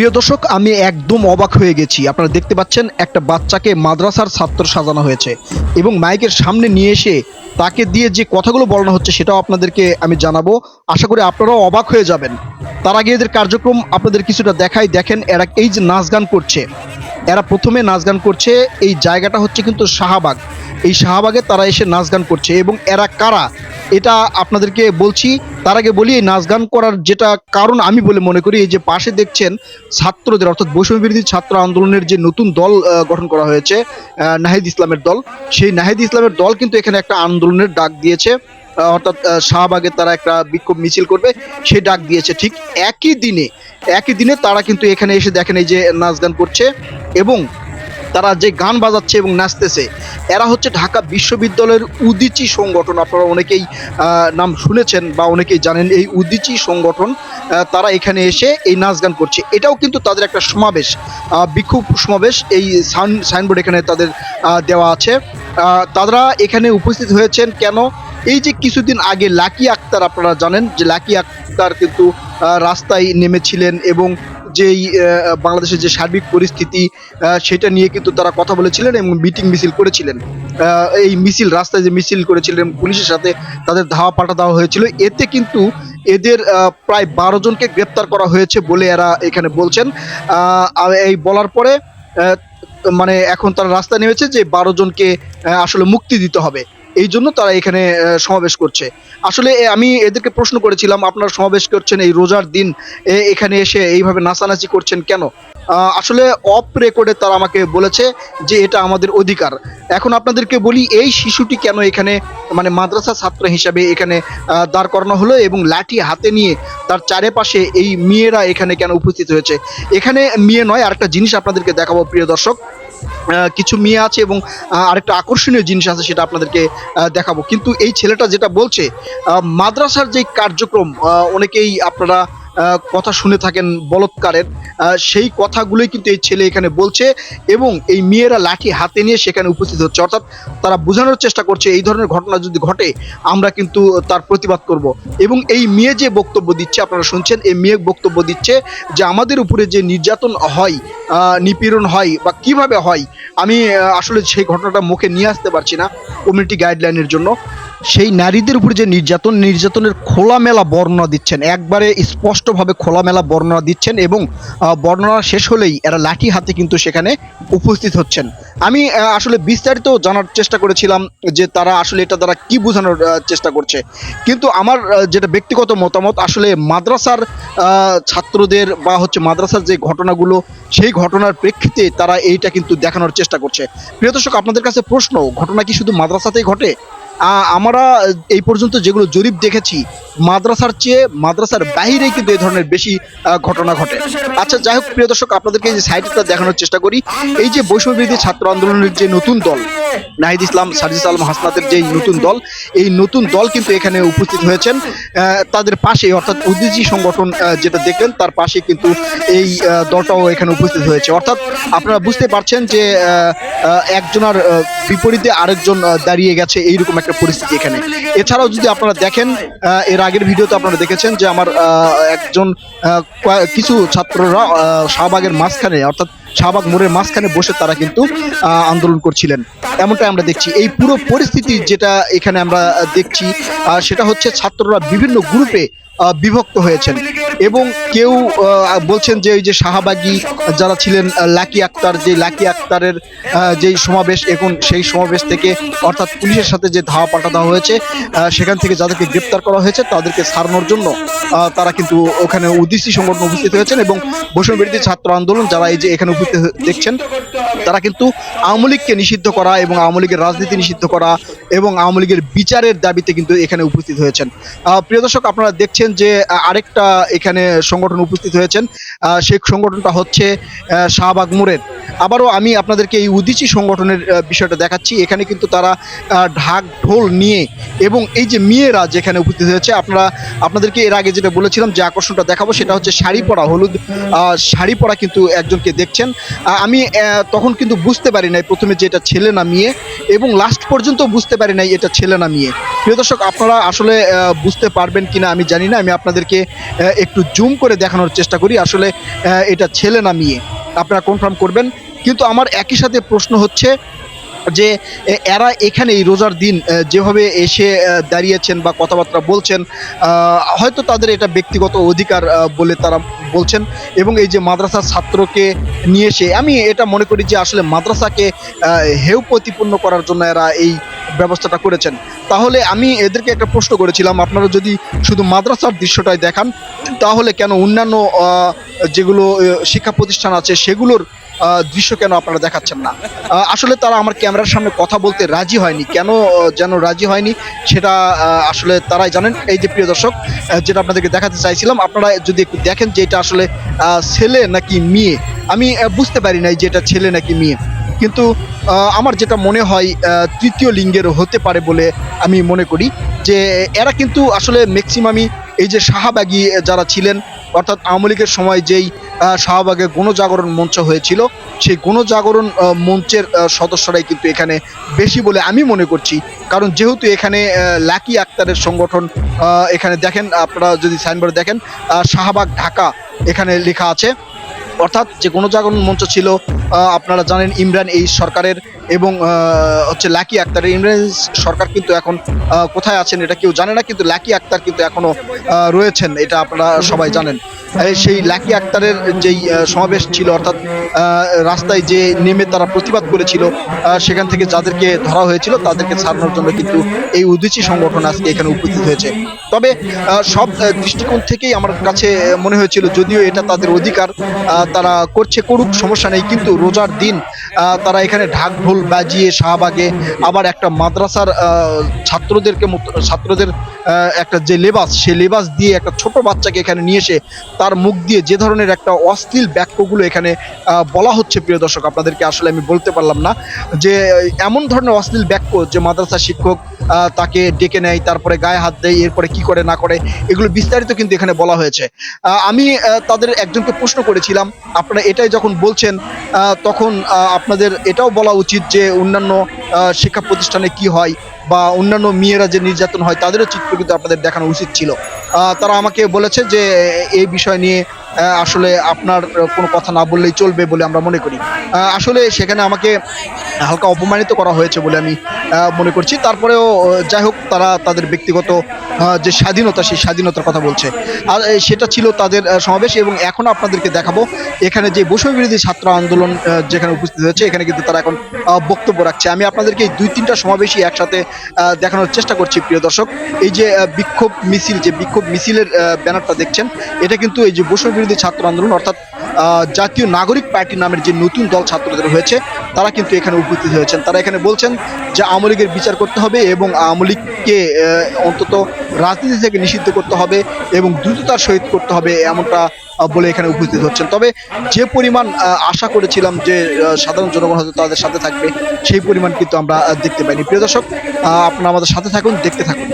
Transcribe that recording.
প্রিয় দর্শক, আমি একদম অবাক হয়ে গেছি। আপনারা দেখতে পাচ্ছেন, একটা বাচ্চাকে মাদ্রাসার ছাত্র সাজানো হয়েছে এবং মাইকের সামনে নিয়ে এসে তাকে দিয়ে যে কথাগুলো বলানো হচ্ছে সেটাও আপনাদেরকে আমি জানাব। আশা করি আপনারাও অবাক হয়ে যাবেন। তার আগে এদের কার্যক্রম আপনাদের কিছুটা দেখাই। দেখেন, এরা এই যে নাচ গান করছে। এরা প্রথমে নাচ গান করছে, এই জায়গাটা হচ্ছে কিন্তু শাহবাগ। এই শাহবাগে তারা এসে নাচ গান করছে এবং এরা কারা? এটা আপনাদেরকে বলছি, তার আগে বলি, এই নাচ গান করার যেটা কারণ আমি বলে মনে করি, এই যে পাশে দেখছেন ছাত্রদের, অর্থাৎ বৈষম্য বিরোধী ছাত্র আন্দোলনের যে নতুন দল গঠন করা হয়েছে নাহিদ ইসলামের দল, সেই নাহিদ ইসলামের দল কিন্তু এখানে একটা আন্দোলনের ডাক দিয়েছে। অর্থাৎ শাহবাগে তারা একটা বিক্ষোভ মিছিল করবে সে ডাক দিয়েছে। ঠিক একই দিনে একই দিনে তারা কিন্তু এখানে এসে দেখেন এই যে নাচ গান করছে এবং তারা যে গান বাজাচ্ছে এবং নাচতেছে, এরা হচ্ছে ঢাকা বিশ্ববিদ্যালয়ের উদিচি সংগঠন। আপনারা অনেকেই নাম শুনেছেন বা অনেকেই জানেন এই উদিচি সংগঠন তারা এখানে এসে এই নাচ গান করছে। এটাও কিন্তু তাদের একটা সমাবেশ বিক্ষোভ সমাবেশ। এই সাইন- সাইনবোর্ড এখানে তাদের দেওয়া আছে। তারা এখানে উপস্থিত হয়েছেন কেন? এই যে কিছুদিন আগে লাকি আক্তার, আপনারা জানেন যে লাকি আক্তার কিন্তু রাস্তায় নেমেছিলেন এবং যেই বাংলাদেশের যে সার্বিক পরিস্থিতি সেটা নিয়ে কিন্তু তারা কথা বলেছিলেন এবং মিটিং মিছিল করেছিলেন। এই মিছিল, রাস্তায় যে মিছিল করেছিলেন পুলিশের সাথে তাদের ধাওয়া পাল্টা দেওয়া হয়েছিল। এতে কিন্তু এদের প্রায় বারো জনকে গ্রেপ্তার করা হয়েছে বলে এরা এখানে বলছেন। এই বলার পরে মানে এখন তারা রাস্তায় নেমেছে যে বারো জনকে আসলে মুক্তি দিতে হবে। এই জন্য তারা এখানে সমাবেশ করছে। আসলে আমি এদেরকে প্রশ্ন করেছিলাম, আপনারা সমাবেশ করছেন এই রোজার দিন এখানে এসে এইভাবে নাচানাচি করছেন কেন? আসলে, অফ রেকর্ডে তারা আমাকে বলেছে যে এটা আমাদের অধিকার। এখন আপনাদেরকে বলি, এই শিশুটি কেন এখানে মানে মাদ্রাসা ছাত্র হিসাবে এখানে দাঁড় করানো হলো এবং লাঠি হাতে নিয়ে তার চারিপাশে এই মেয়েরা এখানে কেন উপস্থিত হয়েছে? এখানে মেয়ে নয়, আরেকটা জিনিস আপনাদেরকে দেখাবো, প্রিয় দর্শক। কিছু মেয়ে আছে এবং আরেকটা আকর্ষণীয় জিনিস আছে সেটা আপনাদেরকে দেখাবো। কিন্তু এই ছেলেটা যেটা বলছে মাদ্রাসার যে কার্যক্রম অনেকেই আপনারা কথা শুনে থাকেন বলৎকারের। সেই কথাগুলোই কিন্তু এই ছেলে এখানে বলছে এবং এই মেয়েরা লাঠি হাতে নিয়ে সেখানে উপস্থিত হচ্ছে। অর্থাৎ তারা বোঝানোর চেষ্টা করছে, এই ধরনের ঘটনা যদি ঘটে, আমরা কিন্তু তার প্রতিবাদ করব। এবং এই মেয়ে যে বক্তব্য দিচ্ছে, আপনারা শুনছেন, এই মেয়ে বক্তব্য দিচ্ছে যে আমাদের উপরে যে নির্যাতন হয় নিপীড়ন হয় বা কীভাবে হয়, আমি আসলে সেই ঘটনাটা মুখে নিয়ে আসতে পারছি না কমিউনিটি গাইডলাইনের জন্য। সেই নারীদের উপরে যে নির্যাতন, নির্যাতনের খোলামেলা বর্ণনা দিচ্ছেন, একবারে স্পষ্টভাবে খোলামেলা বর্ণনা দিচ্ছেন এবং বর্ণনা শেষ হলেই এরা লাঠি হাতে কিন্তু সেখানে উপস্থিত হচ্ছেন। আমি আসলে বিস্তারিত জানার চেষ্টা করেছিলাম যে তারা আসলে এটা দ্বারা কি বোঝানোর চেষ্টা করছে। কিন্তু আমার যেটা ব্যক্তিগত মতামত, আসলে মাদ্রাসার ছাত্রদের বা হচ্ছে মাদ্রাসার যে ঘটনাগুলো, সেই ঘটনার প্রেক্ষিতে তারা এইটা কিন্তু দেখানোর চেষ্টা করছে। প্রিয় দর্শক, আপনাদের কাছে প্রশ্ন, ঘটনা কি শুধু মাদ্রাসাতেই ঘটে? আমরা এই পর্যন্ত যেগুলো জরিপ দেখেছি, মাদ্রাসার চেয়ে মাদ্রাসার বাইরেই কিন্তু এই ধরনের বেশি ঘটনা ঘটে। আচ্ছা যাই হোক, প্রিয় দর্শক, আপনাদেরকে যে সাইডটা দেখানোর চেষ্টা করি, এই যে বৈষম্যবিরোধী ছাত্র আন্দোলনের যে নতুন দল, নাহিদ ইসলাম সাজিদ আলম হাসনাতের যে নতুন দল, এই নতুন দল কিন্তু এখানে উপস্থিত হয়েছেন। তাদের পাশে অর্থাৎ উদ্দিজি সংগঠন যেটা দেখলেন, তার পাশে কিন্তু এই দলটাও এখানে উপস্থিত হয়েছে। অর্থাৎ আপনারা বুঝতে পারছেন যে একজনের বিপরীতে আরেকজন দাঁড়িয়ে গেছে, এইরকম একটা পরিস্থিতি এখানে। এছাড়াও যদি আপনারা দেখেন এর আগের ভিডিওতে আপনারা দেখেছেন যে আমার একজন কিছু ছাত্ররা শাহবাগের মাঝখানে, অর্থাৎ শাহবাগ মোড়ের মাঝখানে বসে তারা কিন্তু আন্দোলন করছিলেন। এমনটাই আমরা দেখছি। এই পুরো পরিস্থিতি যেটা এখানে আমরা দেখছি সেটা হচ্ছে ছাত্ররা বিভিন্ন গ্রুপে বিভক্ত হয়েছেন। এবং কেউ বলছেন যে ওই যে শাহবাগী যারা ছিলেন লাকি আক্তার, যে লাকি আক্তারের যেই সমাবেশ, এখন সেই সমাবেশ থেকে অর্থাৎ পুলিশের সাথে যে ধাওয়া পাল্টা দেওয়া হয়েছে সেখান থেকে যাদেরকে গ্রেপ্তার করা হয়েছে, তাদেরকে ছাড়ানোর জন্য তারা কিন্তু ওখানে উদ্দেশ্যী সংগঠন উপস্থিত হয়েছেন এবং বৈষম্য বিরোধী ছাত্র আন্দোলন যারা এই যে এখানে উপস্থিত দেখছেন তারা কিন্তু আওয়ামী লীগকে নিষিদ্ধ করা এবং আওয়ামী লীগের রাজনীতি নিষিদ্ধ করা এবং আওয়ামী লীগের বিচারের দাবিতে কিন্তু এখানে উপস্থিত হয়েছেন। প্রিয় দর্শক, আপনারা দেখছেন যে আরেকটা এখানে সংগঠন উপস্থিত হয়েছেন। সেই সংগঠনটা হচ্ছে শাহবাগ মোড়ের। আবারও আমি আপনাদেরকে এই উদিচি সংগঠনের বিষয়টা দেখাচ্ছি। এখানে কিন্তু তারা ঢাক ঢোল নিয়ে এবং এই যে মেয়েরা যেখানে উপস্থিত হয়েছে, আপনারা, আপনাদেরকে এর আগে যেটা বলেছিলাম, যে আকর্ষণটা দেখাবো, সেটা হচ্ছে শাড়ি পরা হলুদ শাড়ি পরা কিন্তু একজনকে দেখছেন। আমি তখন কিন্তু বুঝতে পারি নাই প্রথমে যে এটা ছেলে না মেয়ে, এবং লাস্ট পর্যন্ত বুঝতে পারি নাই এটা ছেলে না মেয়ে। প্রিয় দর্শক, আপনারা আসলে বুঝতে পারবেন কি না আমি জানি না। আমি আপনাদেরকে একটু জুম করে দেখানোর চেষ্টা করি। আসলে এটা ছেলে না মেয়ে। আপনারা কনফার্ম করবেন। কিন্তু আমার একই সাথে প্রশ্ন হচ্ছে যে এরা এখানে এই রোজার দিন যেভাবে এসে দাঁড়িয়েছেন বা কথাবার্তা বলছেন হয়তো তাদের এটা ব্যক্তিগত অধিকার বলে তারা বলছেন। এবং এই যে মাদ্রাসার ছাত্রকে নিয়ে এসে, আমি এটা মনে করি যে আসলে মাদ্রাসাকে হেউ প্রতিপন্ন করার জন্য এরা এই ব্যবস্থাটা করেছেন। তাহলে আমি এদেরকে একটা প্রশ্ন করেছিলাম, আপনারা যদি শুধু মাদ্রাসার দৃশ্যটাই দেখান, তাহলে কেন অন্যান্য যেগুলো শিক্ষা প্রতিষ্ঠান আছে, সেগুলোর দৃশ্য কেন আপনারা দেখাচ্ছেন না? আসলে তারা আমার ক্যামেরার সামনে কথা বলতে রাজি হয়নি। কেন যেন রাজি হয়নি সেটা আসলে তারাই জানেন। এই যে প্রিয় দর্শক যেটা আপনাদেরকে দেখাতে চাইছিলাম, আপনারা যদি একটু দেখেন যে এটা আসলে ছেলে নাকি মেয়ে? আমি বুঝতে পারি নাই যে এটা ছেলে নাকি মেয়ে। কিন্তু আমার যেটা মনে হয় তৃতীয় লিঙ্গের হতে পারে বলে আমি মনে করি যে, এরা কিন্তু আসলে ম্যাক্সিমামই এই যে শাহবাগী যারা ছিলেন, অর্থাৎ আওয়ামী লীগের সময় যেই শাহবাগে গণজাগরণ মঞ্চ হয়েছিল। সেই গণজাগরণ মঞ্চের সদস্যরাই কিন্তু এখানে বেশি বলে আমি মনে করছি। কারণ যেহেতু এখানে লাকি আক্তারের সংগঠন এখানে দেখেন আপনারা যদি সাইনবোর্ড দেখেন শাহবাগ ঢাকা এখানে লেখা আছে। অর্থাৎ যে গণজাগরণ মঞ্চ ছিল আপনারা জানেন ইমরান এই সরকারের এবং হচ্ছে লাকি আক্তারের। ইমরান সরকার কিন্তু এখন কোথায় আছেন এটা কেউ জানে না কিন্তু লাকি আক্তার কিন্তু এখনও আহ, রয়েছেন এটা আপনারা সবাই জানেন। সেই লাকি আক্তারের যেই সমাবেশ ছিল, অর্থাৎ রাস্তায় যে নেমে তারা প্রতিবাদ করেছিল সেখান থেকে যাদেরকে ধরা হয়েছিল, তাদেরকে ছাড়ানোর জন্য কিন্তু এই উদ্দেশ্যী সংগঠন আজকে এখানে উপস্থিত হয়েছে। তবে সব দৃষ্টিকোণ থেকেই আমার কাছে মনে হয়েছিল, যদিও এটা তাদের অধিকার তারা করছে, করুক, সমস্যা নেই, কিন্তু রোজার দিন তারা এখানে ঢাক ঢোল বাজিয়ে শাহবাগে আবার একটা মাদ্রাসার ছাত্রদেরকে ছাত্রদের একটা যে লেবাস, সে লেবাস দিয়ে একটা ছোট বাচ্চাকে এখানে নিয়ে এসে তার মুখ দিয়ে যে ধরনের একটা অশ্লীল বাক্যগুলো এখানে বলা হচ্ছে, প্রিয় দর্শক, আপনাদেরকে আসলে আমি বলতে পারলাম না যে এমন ধরনের অশ্লীল বাক্য যে মাদ্রাসা শিক্ষক তাকে ডেকে নেয়, তারপরে গায়ে হাত দেয়, এরপরে কি করে না করে, এগুলো বিস্তারিত কিন্তু এখানে বলা হয়েছে। আমি তাদের একজনকে প্রশ্ন করেছিলাম, আপনারা এটাই যখন বলছেন তখন আপনাদের এটাও বলা উচিত যে অন্যান্য শিক্ষা প্রতিষ্ঠানে কি হয়, বা অন্যান্য মেয়েরা যে নির্যাতন হয়, তাদেরও চিত্র কিন্তু আপনাদের দেখানো উচিত ছিল। তারা আমাকে বলেছে যে এই বিষয় নিয়ে আসলে আপনার কোনো কথা না বললেই চলবে বলে আমরা মনে করি। আসলে সেখানে আমাকে হালকা অপমানিত করা হয়েছে বলে আমি মনে করছি। তারপরেও যাই হোক, তারা তাদের ব্যক্তিগত যে স্বাধীনতা, সেই স্বাধীনতার কথা বলছে। আর সেটা ছিল তাদের সমাবেশ এবং এখন আপনাদেরকে দেখাবো। এখানে যে বৈষম্য বিরোধী ছাত্র আন্দোলন যেখানে উপস্থিত হয়েছে, এখানে কিন্তু তারা এখন বক্তব্য রাখছে। আমি আপনাদেরকে এই দুই, তিনটা সমাবেশই একসাথে দেখানোর চেষ্টা করছি, প্রিয় দর্শক। এই যে বিক্ষোভ মিছিল, যে বিক্ষোভ মিছিলের ব্যানারটা দেখছেন, এটা কিন্তু এই যে বৈষম্য বিরোধী ছাত্র আন্দোলন, অর্থাৎ জাতীয় নাগরিক পার্টি নামের যে নতুন দল ছাত্রদের হয়েছে, তারা কিন্তু এখানে উপস্থিত হয়েছেন। তারা এখানে বলছেন যে আওয়ামী লীগের বিচার করতে হবে এবং আওয়ামী লীগকে অন্তত রাজনীতি থেকে নিষিদ্ধ করতে হবে এবং দ্রুততার সহিত করতে হবে এমনটা বলে এখানে উপস্থিত হচ্ছেন। তবে যে পরিমাণ আশা করেছিলাম যে সাধারণ জনগণ হয়তো তাদের সাথে থাকবে, সেই পরিমাণ কিন্তু আমরা দেখতে পাইনি। প্রিয় দর্শক আপনারা আমাদের সাথে থাকুন, দেখতে থাকুন।